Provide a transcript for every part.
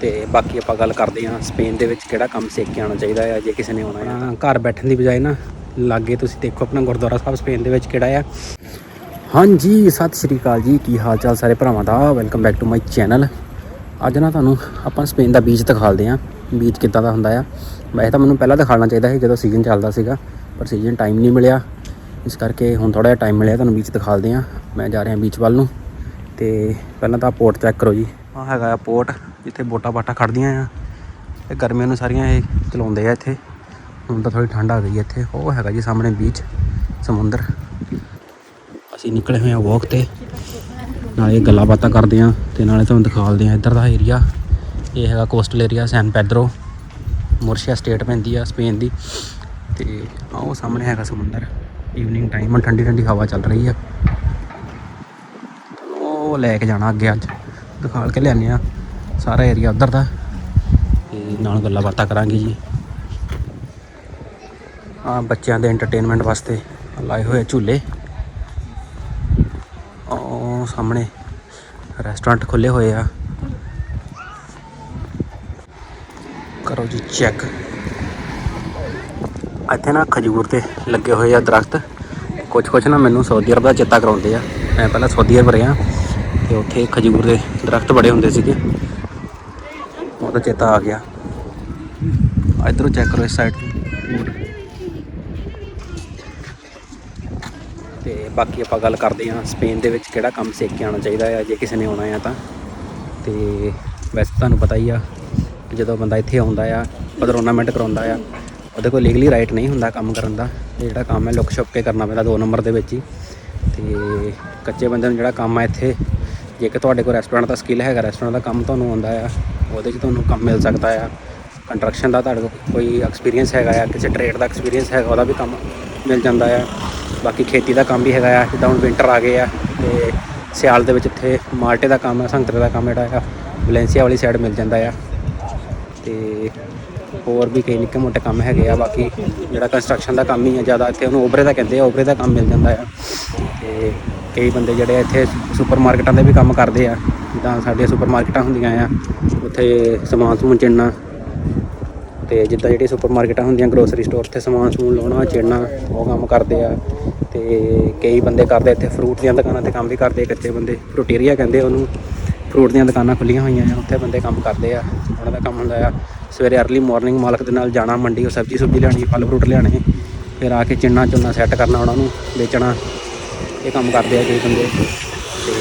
ਤੇ ਬਾਕੀ ਆਪਾਂ ਗੱਲ ਕਰਦੇ ਹਾਂ ਸਪੇਨ ਦੇ ਵਿੱਚ ਕਿਹੜਾ ਕੰਮ ਸਿੱਖ ਕੇ ਆਉਣਾ ਚਾਹੀਦਾ ਹੈ, ਜੇ ਕਿਸੇ ਨੇ ਆਉਣਾ ਹੈ। ਘਰ ਬੈਠਣ ਦੀ ਬਜਾਏ ਨਾ, ਲਾਗੇ ਤੁਸੀਂ ਦੇਖੋ ਆਪਣਾ ਗੁਰਦੁਆਰਾ ਸਾਹਿਬ ਸਪੇਨ ਦੇ ਵਿੱਚ ਕਿਹੜਾ ਆ। ਹਾਂਜੀ, ਸਤਿ ਸ਼੍ਰੀ ਅਕਾਲ ਜੀ, ਕੀ ਹਾਲ ਚਾਲ ਸਾਰੇ ਭਰਾਵਾਂ ਦਾ? Welcome back to my channel ਅੱਜ ਨਾ ਤੁਹਾਨੂੰ ਆਪਾਂ ਸਪੇਨ ਦਾ ਬੀਚ ਦਿਖਾਲਦੇ ਹਾਂ। ਬੀਚ ਕਿੱਦਾਂ ਦਾ ਹੁੰਦਾ ਆ। ਵੈਸੇ ਤਾਂ ਮੈਨੂੰ ਪਹਿਲਾਂ ਦਿਖਾਉਣਾ ਚਾਹੀਦਾ ਸੀ, ਜਦੋਂ ਸੀਜ਼ਨ ਚੱਲਦਾ ਸੀਗਾ, ਪਰ ਸੀਜ਼ਨ ਟਾਈਮ ਨਹੀਂ ਮਿਲਿਆ। ਇਸ ਕਰਕੇ ਹੁਣ ਥੋੜਾ ਜਿਹਾ ਟਾਈਮ ਮਿਲਿਆ, ਤੁਹਾਨੂੰ ਬੀਚ ਦਿਖਾਲਦੇ ਹਾਂ। ਮੈਂ ਜਾ ਰਿਹਾ ਬੀਚ ਵੱਲ ਨੂੰ, ਤੇ ਪਹਿਲਾਂ ਤਾਂ ਪੋਰਟ ਚੈੱਕ ਕਰੋ ਜੀ। ਆਹ ਹੈਗਾ ਆ ਪੋਰਟ ਜਿੱਥੇ ਬੋਟਾਂ ਬਾਟਾਂ ਖੜਦੀਆਂ ਆ। ਇਹ ਗਰਮੀਆਂ ਨੂੰ ਸਾਰੀਆਂ ਇਹ ਚਲਾਉਂਦੇ ਆ ਇੱਥੇ। ਹੁਣ ਤਾਂ ਥੋੜੀ ਠੰਡ ਆ ਗਈ ਇੱਥੇ। ਉਹ ਹੈਗਾ ਜੀ ਸਾਹਮਣੇ ਬੀਚ ਸਮੁੰਦਰ। ਅਸੀਂ ਨਿਕਲੇ ਹੋਏ ਆ ਵਾਕ ਤੇ। ਨਾਲੇ ਗੱਲਾਂ ਬਾਤਾਂ ਕਰਦੇ ਆ ਤੇ ਨਾਲੇ ਤੁਹਾਨੂੰ ਦਿਖਾਲਦੇ ਆ ਇੱਧਰ ਦਾ ਏਰੀਆ ਇਹ ਹੈਗਾ coastal area San Pedro Murcia state ਪੈਂਦੀ ਆ ਸਪੇਨ ਦੀ। ਤੇ ਆਹ ਉਹ ਸਾਹਮਣੇ ਹੈਗਾ ਸਮੁੰਦਰ। ਈਵਨਿੰਗ ਟਾਈਮ ਠੰਡੀ ਠੰਡੀ ਹਵਾ ਚੱਲ ਰਹੀ ਆ। ਉਹ ਲੈ ਕੇ ਜਾਣਾ ਅੱਗੇ ਅੱਜ। ਦਿਖਾਲ ਕੇ ਲਿਆਨੇ ਆ ਸਾਰਾ ਏਰੀਆ ਉਧਰ ਦਾ। ਤੇ ਨਾਲ ਗੱਲਾਂ ਬਾਤਾਂ ਕਰਾਂਗੇ ਜੀ। ਆ ਬੱਚਿਆਂ ਦੇ ਐਂਟਰਟੇਨਮੈਂਟ ਵਾਸਤੇ ਲਾਏ ਹੋਏ ਆ ਝੂਲੇ। ਉਹ ਸਾਹਮਣੇ ਰੈਸਟੋਰੈਂਟ ਖੁੱਲੇ ਹੋਏ ਆ। ਕਰੋ ਜੀ ਚੈੱਕ ਇੱਥੇ ਨਾ ਖਜੂਰ ਤੇ ਲੱਗੇ ਹੋਏ ਆ ਦਰਖਤ। ਕੁਝ ਕੁਝ ਨਾ ਮੈਨੂੰ ਸਾਊਦੀ ਅਰਬ ਦਾ ਚੇਤਾ ਕਰਾਉਂਦੇ ਆ। ਮੈਂ ਪਹਿਲਾਂ ਸਾਊਦੀ ਅਰਬ ਰਿਹਾ। ਤੇ ਉੱਥੇ ਖਜੂਰ ਦੇ ਦਰਖਤ ਬੜੇ ਹੁੰਦੇ ਸੀਗੇ। ਉਹਦਾ ਚੇਤਾ ਆ ਗਿਆ। ਇਧਰੋਂ ਚੈੱਕ ਕਰੋ ਇਸ ਸਾਈਡ ਤੇ। ਬਾਕੀ ਆਪਾਂ ਗੱਲ ਕਰਦੇ ਹਾਂ ਸਪੇਨ ਦੇ ਵਿੱਚ ਕਿਹੜਾ ਕੰਮ ਸਿੱਖ ਕੇ ਆਉਣਾ ਚਾਹੀਦਾ ਹੈ, ਜੇ ਕਿਸੇ ਨੇ ਆਉਣਾ ਹੈ ਤਾਂ। ਤੇ ਵੈਸੇ ਤੁਹਾਨੂੰ ਪਤਾ ਹੀ ਆ ਜਦੋਂ ਬੰਦਾ ਇੱਥੇ ਆਉਂਦਾ ਆ ਪਦਰੋਨਾਮੈਂਟ ਕਰਾਉਂਦਾ ਆ, ਉਹਦੇ ਕੋਲ ਲੀਗਲੀ ਰਾਈਟ ਨਹੀਂ ਹੁੰਦਾ ਕੰਮ ਕਰਨ ਦਾ। ਇਹ ਜਿਹੜਾ ਕੰਮ ਹੈ, ਲੁੱਕ ਛੁਪ ਕੇ ਕਰਨਾ ਪੈਂਦਾ ਦੋ ਨੰਬਰ ਦੇ ਵਿੱਚ ਹੀ। ਤੇ ਕੱਚੇ ਬੰਦੇ ਨੂੰ ਜਿਹੜਾ ਕੰਮ ਆ ਇੱਥੇ ਜੇਕਰ ਤੁਹਾਡੇ ਕੋਲ ਰੈਸਟੋਰੈਂਟ ਦਾ ਸਕਿੱਲ ਹੈਗਾ ਰੈਸਟੋਰੈਂਟ ਦਾ ਕੰਮ ਤੁਹਾਨੂੰ ਆਉਂਦਾ ਆ, ਉਹਦੇ 'ਚ ਤੁਹਾਨੂੰ ਕੰਮ ਮਿਲ ਸਕਦਾ ਆ। ਕੰਸਟਰਕਸ਼ਨ ਦਾ ਤੁਹਾਡੇ ਕੋਲ ਕੋਈ ਐਕਸਪੀਰੀਅੰਸ ਹੈਗਾ ਆ, ਕਿਸੇ ਟ੍ਰੇਡ ਦਾ ਐਕਸਪੀਰੀਅੰਸ ਹੈਗਾ, ਉਹਦਾ ਵੀ ਕੰਮ ਮਿਲ ਜਾਂਦਾ ਆ। ਬਾਕੀ ਖੇਤੀ ਦਾ ਕੰਮ ਵੀ ਹੈਗਾ ਆ, ਜਿੱਦਾਂ ਹੁਣ ਵਿੰਟਰ ਆ ਗਏ ਆ, ਤੇ ਸਿਆਲ ਦੇ ਵਿੱਚ ਇੱਥੇ ਮਾਲਟੇ ਦਾ ਕੰਮ ਆ, ਸੰਤਰੇ ਦਾ ਕੰਮ ਜਿਹੜਾ ਆ, ਵੈਲੈਂਸੀਆ ਵਾਲੀ ਸਾਈਡ ਮਿਲ ਜਾਂਦਾ ਆ। ਤੇ ਹੋਰ ਵੀ ਕਈ ਨਿੱਕੇ ਮੋਟੇ ਕੰਮ ਹੈਗੇ ਆ, ਬਾਕੀ ਜਿਹੜਾ ਕੰਸਟਰਕਸ਼ਨ ਦਾ ਕੰਮ ਹੀ ਆ, ਜ਼ਿਆਦਾ ਇੱਥੇ ਉਹਨੂੰ ਓਬਰੇ ਦਾ ਕਹਿੰਦੇ ਆ, ਓਬਰੇ ਦਾ ਕੰਮ ਮਿਲ ਜਾਂਦਾ ਆ। ਤੇ ਕਈ ਬੰਦੇ ਜਿਹੜੇ ਇੱਥੇ ਸੁਪਰ ਮਾਰਕੀਟਾਂ ਦੇ ਵੀ ਕੰਮ ਕਰਦੇ ਆ, ਜਿੱਦਾਂ ਸਾਡੀਆਂ ਸੁਪਰ ਮਾਰਕੀਟਾਂ ਹੁੰਦੀਆਂ ਆ, ਉੱਥੇ ਸਮਾਨ ਸਮੂਨ ਚਿਣਨਾ, ਤੇ ਜਿੱਦਾਂ ਜਿਹੜੀ ਸੁਪਰ ਮਾਰਕੀਟਾਂ ਹੁੰਦੀਆਂ ਗਰੋਸਰੀ ਸਟੋਰ ਤੇ ਸਮਾਨ ਸਮੂਨ ਲਾਉਣਾ ਚਿੜਨਾ ਉਹ ਕੰਮ ਕਰਦੇ ਆ, ਤੇ ਕਈ ਬੰਦੇ ਕਰਦੇ ਇੱਥੇ ਫਰੂਟ ਦੀਆਂ ਦੁਕਾਨਾਂ ਤੇ ਕੰਮ ਵੀ ਕਰਦੇ ਕੱਚੇ ਬੰਦੇ ਫਰੂਟੇਰੀਆ ਕਹਿੰਦੇ ਉਹਨੂੰ ਫਰੂਟ ਦੀਆਂ ਦੁਕਾਨਾਂ ਖੁੱਲੀਆਂ ਹੋਈਆਂ ਆ, ਉੱਥੇ ਬੰਦੇ ਕੰਮ ਕਰਦੇ ਆ, ਉਹਨਾਂ ਦਾ ਕੰਮ ਹੁੰਦਾ ਆ, ਸਵੇਰੇ ਅਰਲੀ ਮਾਰਨਿੰਗ ਮਾਲਕ ਦੇ ਨਾਲ ਜਾਣਾ, ਮੰਡੀ ਉਹ ਸਬਜ਼ੀ ਸੁਬਜ਼ੀ ਲਿਆਣੀ ਫਲ ਫਰੂਟ ਲਿਆਣੇ ਫਿਰ ਆ ਕੇ ਚਿੰਨਾ ਚੁੰਨਾ ਸੈੱਟ ਕਰਨਾ ਉਹਨਾਂ ਨੂੰ, ਵੇਚਣਾ ਇਹ ਕੰਮ ਕਰਦੇ ਆ ਕਈ ਬੰਦੇ। ਤੇ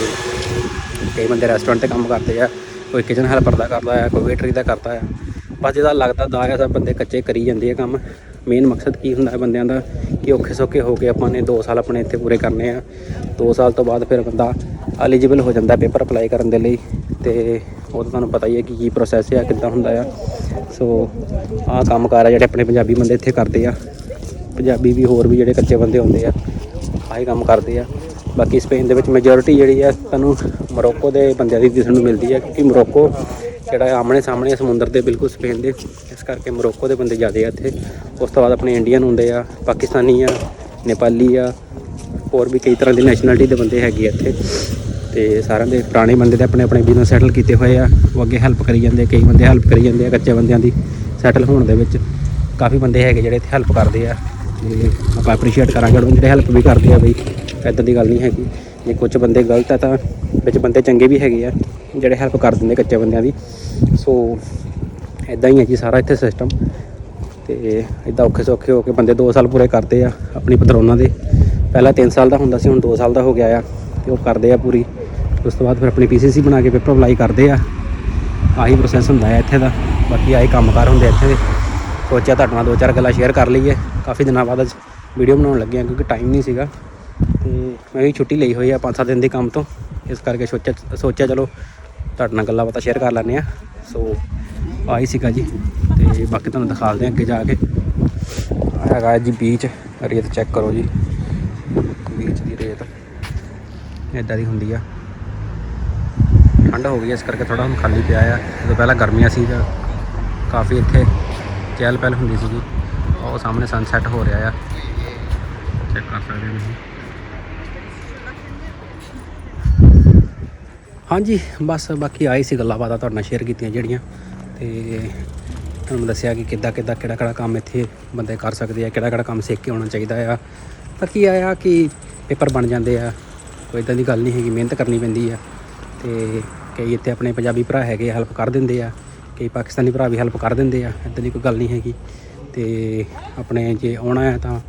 ਕਈ ਬੰਦੇ ਰੈਸਟੋਰੈਂਟ ਤੇ ਕੰਮ ਕਰਦੇ ਆ, ਕੋਈ ਕਿਚਨ ਹੈਲਪਰ ਦਾ ਕਰਦਾ ਆ, ਕੋਈ ਵੇਟਰੀ ਦਾ ਕਰਦਾ ਆ। ਬਸ ਜਿਹਦਾ ਲੱਗਦਾ ਦਾ ਆ, ਸਭ ਬੰਦੇ ਕੱਚੇ ਕਰੀ ਜਾਂਦੇ ਆ ਕੰਮ। ਮੇਨ ਮਕਸਦ ਕੀ ਹੁੰਦਾ ਹੈ ਬੰਦਿਆਂ ਦਾ? ਕਿ ਔਖੇ ਸੌਖੇ ਹੋ ਕੇ ਆਪਾਂ ਨੇ 2 ਸਾਲ ਆਪਣੇ ਇੱਥੇ ਪੂਰੇ ਕਰਨੇ ਆ। 2 ਸਾਲ ਤੋਂ ਬਾਅਦ ਫਿਰ ਬੰਦਾ ਐਲੀਜੀਬਲ ਹੋ ਜਾਂਦਾ ਪੇਪਰ ਅਪਲਾਈ ਕਰਨ ਦੇ ਲਈ। ਤੇ ਉਹ ਤਾਂ ਤੁਹਾਨੂੰ ਪਤਾ ਹੀ ਹੈ ਕਿ ਕੀ ਪ੍ਰੋਸੈਸ ਹੈ ਕਿੱਦਾਂ ਹੁੰਦਾ ਆ। ਸੋ ਆਹ ਕੰਮ ਕਾਰ ਆ ਜਿਹੜੇ ਆਪਣੇ ਪੰਜਾਬੀ ਬੰਦੇ ਇੱਥੇ ਕਰਦੇ ਆ। ਪੰਜਾਬੀ ਵੀ ਹੋਰ ਵੀ ਜਿਹੜੇ ਕੱਚੇ ਬੰਦੇ ਹੁੰਦੇ ਆ ਆਹੀ ਕੰਮ ਕਰਦੇ ਆ। ਬਾਕੀ ਸਪੇਨ ਦੇ ਵਿੱਚ ਮੈਜੋਰਿਟੀ ਜਿਹੜੀ ਆ ਤੁਹਾਨੂੰ ਮੋਰੋਕੋ ਦੇ ਬੰਦਿਆਂ ਦੀ ਦਿਸਣ ਨੂੰ ਮਿਲਦੀ ਹੈ ਕਿਉਂਕਿ ਮੋਰੋਕੋ ਜਿਹੜਾ ਆਮਣੇ ਸਾਹਮਣੇ ਸਮੁੰਦਰ ਦੇ ਬਿਲਕੁਲ ਸਪੇਨ ਦੇ ਇਸ ਕਰਕੇ ਮੋਰੋਕੋ ਦੇ ਬੰਦੇ ਜ਼ਿਆਦੇ ਆ ਇੱਥੇ। ਉਸ ਤੋਂ ਬਾਅਦ ਆਪਣੇ ਇੰਡੀਅਨ ਹੁੰਦੇ ਆ ਪਾਕਿਸਤਾਨੀ ਆ ਨੇਪਾਲੀ ਆ ਹੋਰ ਵੀ ਕਈ ਤਰ੍ਹਾਂ ਦੇ ਨੈਸ਼ਨੈਲਿਟੀ ਦੇ ਬੰਦੇ ਹੈਗੇ ਆ ਇੱਥੇ। ਤੇ ਸਾਰਿਆਂ ਦੇ ਪੁਰਾਣੇ ਬੰਦੇ ਤੇ ਆਪਣੇ ਆਪਣੇ ਬਿਜ਼ਨਸ ਸੈਟਲ ਕੀਤੇ ਹੋਏ ਆ। ਉਹ ਅੱਗੇ ਹੈਲਪ ਕਰੀ ਜਾਂਦੇ ਆ, ਕਈ ਬੰਦੇ ਹੈਲਪ ਕਰੀ ਜਾਂਦੇ ਆ ਕੱਚੇ ਬੰਦਿਆਂ ਦੀ ਸੈਟਲ ਹੋਣ ਦੇ ਵਿੱਚ। ਕਾਫੀ ਬੰਦੇ ਹੈਗੇ ਜਿਹੜੇ ਇੱਥੇ ਹੈਲਪ ਕਰਦੇ ਆ। ਤੇ ਆਪਾਂ ਐਪਰੀਸ਼ੀਏਟ ਕਰਾਂਗੇ, ਉਹਨਾਂ ਜਿਹੜੇ ਹੈਲਪ ਵੀ ਕਰਦੇ ਆ ਬਈ ਐਦਾਂ ਦੀ ਗੱਲ ਨਹੀਂ ਹੈਗੀ। ਜੇ ਕੁਝ ਬੰਦੇ ਗਲਤ ਆ ਤਾਂ ਵਿੱਚ ਬੰਦੇ ਚੰਗੇ ਵੀ ਹੈਗੇ ਆ, ਜਿਹੜੇ ਹੈਲਪ ਕਰ ਦਿੰਦੇ ਕੱਚੇ ਬੰਦਿਆਂ ਦੀ। ਸੋ ਐਦਾਂ ਹੀ ਹੈ ਜੀ ਸਾਰਾ ਇੱਥੇ ਸਿਸਟਮ ਤੇ ਇਦਾਂ ਔਖੇ ਸੌਖੇ ਹੋ ਕੇ ਬੰਦੇ 2 ਸਾਲ ਪੂਰੇ ਕਰਦੇ ਆ, ਆਪਣੀ ਪਤਰੋਨਾਂ ਦੇ। ਪਹਿਲਾਂ 3 ਸਾਲ ਦਾ ਹੁੰਦਾ ਸੀ, ਹੁਣ 2 ਸਾਲ ਦਾ ਹੋ ਗਿਆ ਆ, ਤੇ ਉਹ ਕਰਦੇ ਆ ਪੂਰੀ। ਉਸ ਤੋਂ ਬਾਅਦ ਫਿਰ ਆਪਣੀ ਪੀਸੀਸੀ ਬਣਾ ਕੇ ਪੇਪਰ ਅਪਲਾਈ ਕਰਦੇ ਆ। ਆਹੀ ਪ੍ਰੋਸੈਸ ਹੁੰਦਾ ਹੈ ਇੱਥੇ ਦਾ। ਬਾਕੀ ਆਹੀ ਕੰਮਕਾਰ ਹੁੰਦੇ ਆ ਇੱਥੇ ਦੇ। ਸੋਚਿਆ ਤੁਹਾਡੇ ਨਾਲ ਦੋ ਚਾਰ ਗੱਲਾਂ ਸ਼ੇਅਰ ਕਰ ਲਈਏ। ਕਾਫੀ ਦਿਨਾਂ ਬਾਅਦ ਅੱਜ ਵੀਡੀਓ ਬਣਾਉਣ ਲੱਗੇ ਆ ਕਿਉਂਕਿ ਟਾਈਮ ਨਹੀਂ ਸੀਗਾ ਤੇ ਮੈਂ ਵੀ ਛੁੱਟੀ ਲਈ ਹੋਈ ਆ 5-7 ਦਿਨ ਦੇ ਕੰਮ ਤੋਂ। ਇਸ ਕਰਕੇ ਸੋਚਿਆ ਸੋਚਿਆ ਚਲੋ ਤੁਹਾਡੇ ਨਾਲ ਗੱਲਾਂ ਬਾਤਾਂ ਸ਼ੇਅਰ ਕਰ ਲੈਂਦੇ ਆ ਸੋ ਆਹੀ ਸੀਗਾ ਜੀ ਤੇ ਬਾਕੀ ਤੁਹਾਨੂੰ ਦਿਖਾ ਦਿਆਂ ਅੱਗੇ ਜਾ ਕੇ। ਹੈਗਾ ਜੀ ਬੀਚ ਰੇਤ ਚੈੱਕ ਕਰੋ ਜੀ। ਬੀਚ ਦੀ ਰੇਤ। ਇਦਾਂ ਦੀ ਹੁੰਦੀ ਆ। ਠੰਡ ਹੋ ਗਈ ਇਸ ਕਰਕੇ ਥੋੜਾ ਹੁਣ ਖਾਲੀ ਪਿਆ ਆ। ਜਦੋਂ ਪਹਿਲਾਂ ਗਰਮੀਆਂ ਸੀ ਤਾਂ ਕਾਫੀ ਇੱਥੇ ਚਹਿਲ ਪਹਿਲ ਹੁੰਦੀ ਸੀਗੀ। ਉਹ ਸਾਹਮਣੇ ਸਨਸੈਟ ਹੋ ਰਿਹਾ ਆ। ਚੈੱਕ ਕਰ ਸਕਦੇ ਹੋ ਤੁਸੀਂ। ਹਾਂਜੀ, ਬਸ ਬਾਕੀ ਆਏ ਸੀ ਗੱਲਾਂ ਬਾਤਾਂ ਤੁਹਾਡੇ ਨਾਲ ਸ਼ੇਅਰ ਕੀਤੀਆਂ ਜਿਹੜੀਆਂ। ਤੇ ਤੁਹਾਨੂੰ ਦੱਸਿਆ ਕਿ ਕਿੱਦਾਂ ਕਿੱਦਾਂ ਕਿਹੜਾ ਕਿਹੜਾ ਕੰਮ ਇੱਥੇ ਬੰਦੇ ਕਰ ਸਕਦੇ ਆ, ਕਿਹੜਾ ਕਿਹੜਾ ਕੰਮ ਸਿੱਖ ਕੇ ਆਉਣਾ ਚਾਹੀਦਾ ਆ। ਬਾਕੀ ਆਇਆ ਕਿ ਪੇਪਰ ਬਣ ਜਾਂਦੇ ਆ। ਕੋਈ ਇਦਾਂ ਦੀ ਗੱਲ ਨਹੀਂ ਹੈਗੀ, ਮਿਹਨਤ ਕਰਨੀ ਪੈਂਦੀ ਆ। ਤੇ ਕਈ ਇੱਥੇ ਆਪਣੇ ਪੰਜਾਬੀ ਭਰਾ ਹੈਗੇ ਹੈਲਪ ਕਰ ਦਿੰਦੇ ਆ। ਕਈ ਪਾਕਿਸਤਾਨੀ ਭਰਾ ਵੀ ਹੈਲਪ ਕਰ ਦਿੰਦੇ ਆ। ਇਦਾਂ ਦੀ ਕੋਈ ਗੱਲ ਨਹੀਂ ਹੈਗੀ। ਤੇ ਆਪਣੇ ਜੇ ਆਉਣਾ ਹੈ ਤਾਂ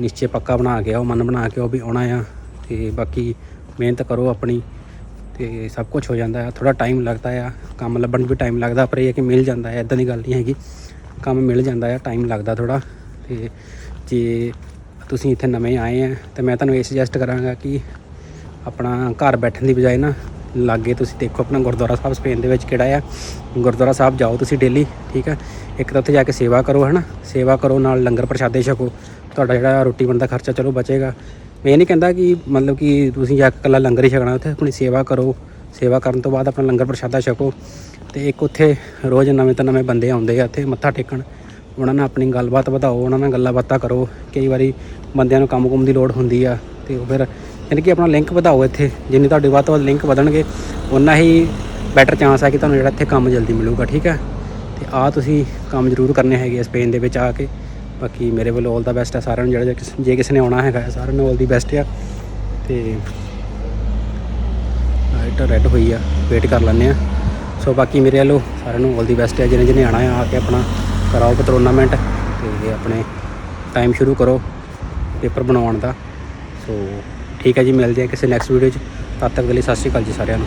ਨਿਸ਼ਚੇ ਪੱਕਾ ਬਣਾ ਕੇ ਆਓ, ਮਨ ਬਣਾ ਕੇ ਆਓ ਵੀ ਆਉਣਾ ਆ ਤੇ ਬਾਕੀ ਮਿਹਨਤ ਕਰੋ ਆਪਣੀ ਤੇ ਸਭ ਕੁਝ ਹੋ ਜਾਂਦਾ ਹੈ ਥੋੜਾ ਟਾਈਮ ਲੱਗਦਾ ਆ, ਕੰਮ ਲੱਭਣ ਵੀ ਟਾਈਮ ਲੱਗਦਾ, ਪਰ ਇਹ ਹੈ ਕਿ ਮਿਲ ਜਾਂਦਾ ਹੈ ਇਦਾਂ ਦੀ ਗੱਲ ਨਹੀਂ ਹੈਗੀ। ਕੰਮ ਮਿਲ ਜਾਂਦਾ ਹੈ ਟਾਈਮ ਲੱਗਦਾ ਥੋੜਾ ਤੇ ਜੇ ਤੁਸੀਂ ਇੱਥੇ ਨਵੇਂ ਆਏ ਆ, ਤਾਂ ਮੈਂ ਤੁਹਾਨੂੰ ਇਹ ਸੁਜੈਸਟ ਕਰਾਂਗਾ ਕਿ ਆਪਣਾ ਘਰ ਬੈਠਣ ਦੀ ਬਜਾਏ ਨਾ ਲਾਗੇ ਤੁਸੀਂ ਦੇਖੋ ਆਪਣਾ ਗੁਰਦੁਆਰਾ ਸਾਹਿਬ, ਸਪੇਨ ਦੇ ਵਿੱਚ ਕਿਹੜਾ ਆ? ਗੁਰਦੁਆਰਾ ਸਾਹਿਬ ਜਾਓ ਤੁਸੀਂ ਡੇਲੀ ਠੀਕ ਆ? ਇੱਕ ਤਾਂ ਉੱਥੇ ਜਾ ਕੇ ਸੇਵਾ ਕਰੋ, ਹਨਾ? ਸੇਵਾ ਕਰੋ, ਨਾਲ ਲੰਗਰ ਪ੍ਰਸ਼ਾਦੇ ਛਕੋ। ਤੁਹਾਡਾ ਜਿਹੜਾ ਰੋਟੀ ਬਣਦਾ ਖਰਚਾ ਚਲੋ ਬਚੇਗਾ। ਮੈਂ ਇਹ ਨਹੀਂ ਕਹਿੰਦਾ ਕਿ ਮਤਲਬ ਕਿ ਤੁਸੀਂ ਜਾ ਕੇ ਇਕੱਲਾ ਲੰਗਰ ਹੀ ਛਕਣਾ ਉੱਥੇ, ਆਪਣੀ ਸੇਵਾ ਕਰੋ। ਸੇਵਾ ਕਰਨ ਤੋਂ ਬਾਅਦ ਆਪਣਾ ਲੰਗਰ ਪ੍ਰਸ਼ਾਦਾ ਛਕੋ। ਤੇ ਇੱਕ ਉੱਥੇ ਰੋਜ਼ ਨਵੇਂ ਤੋਂ ਨਵੇਂ ਬੰਦੇ ਆਉਂਦੇ ਆ ਇੱਥੇ, ਮੱਥਾ ਟੇਕਣ। ਉਹਨਾਂ ਨਾਲ ਆਪਣੀ ਗੱਲਬਾਤ ਵਧਾਓ, ਉਹਨਾਂ ਨਾਲ ਗੱਲਾਂ ਬਾਤਾਂ ਕਰੋ। ਕਈ ਵਾਰੀ ਬੰਦਿਆਂ ਨੂੰ ਕੰਮ ਕੁਮ ਦੀ ਲੋੜ ਹੁੰਦੀ ਆ, ਤੇ ਉਹ ਫਿਰ ਯਾਨੀ ਕਿ ਆਪਣਾ ਲਿੰਕ ਵਧਾਓ ਇੱਥੇ, ਜਿੰਨੀ ਤੁਹਾਡੇ ਵੱਧ ਤੋਂ ਵੱਧ ਲਿੰਕ ਵਧਣਗੇ ਉਨਾ ਹੀ ਬੈਟਰ ਚਾਂਸ ਹੈ ਕਿ ਤੁਹਾਨੂੰ ਜਿਹੜਾ ਇੱਥੇ ਕੰਮ ਜਲਦੀ ਮਿਲੂਗਾ, ਠੀਕ ਹੈ ਤੇ ਆ ਤੁਸੀਂ ਕੰਮ ਜ਼ਰੂਰ ਕਰਨੇ ਹੈਗੇ ਆ ਸਪੇਨ ਦੇ ਵਿੱਚ ਆ ਕੇ। ਬਾਕੀ ਮੇਰੇ ਵੱਲੋਂ ਆਲ ਦਾ ਬੈਸਟ ਹੈ ਸਾਰਿਆਂ ਨੂੰ, ਜਿਹੜਾ ਜੇ ਕਿਸ- ਜੇ ਕਿਸੇ ਨੇ ਆਉਣਾ ਹੈਗਾ, ਸਾਰਿਆਂ ਨੂੰ ਆਲ ਦੀ ਬੈਸਟ ਆ। ਤੇ ਲਾਈਟ ਰੈੱਡ ਹੋਈ ਆ ਵੇਟ ਕਰ ਲੈਂਦੇ ਆ। ਸੋ ਬਾਕੀ ਮੇਰੇ ਵੱਲੋਂ ਸਾਰਿਆਂ ਨੂੰ ਆਲ ਦੀ ਬੈਸਟ ਹੈ ਜਿਹਨੇ ਜਿਹਨੇ ਆਣਾ ਆ ਕੇ ਆਪਣਾ ਕਰਾਓ ਟੂਰਨਾਮੈਂਟ ਤੇ ਆਪਣੇ ਟਾਈਮ ਸ਼ੁਰੂ ਕਰੋ ਪੇਪਰ ਬਣਾਉਣ ਦਾ। ਸੋ ਠੀਕ ਹੈ ਜੀ, ਮਿਲਦੇ ਆ ਕਿਸੇ ਨੈਕਸਟ ਵੀਡੀਓ 'ਚ। ਤਦ ਤੱਕ ਦੇ ਲਈ ਸਤਿ ਸ਼੍ਰੀ ਅਕਾਲ ਜੀ ਸਾਰਿਆਂ ਨੂੰ।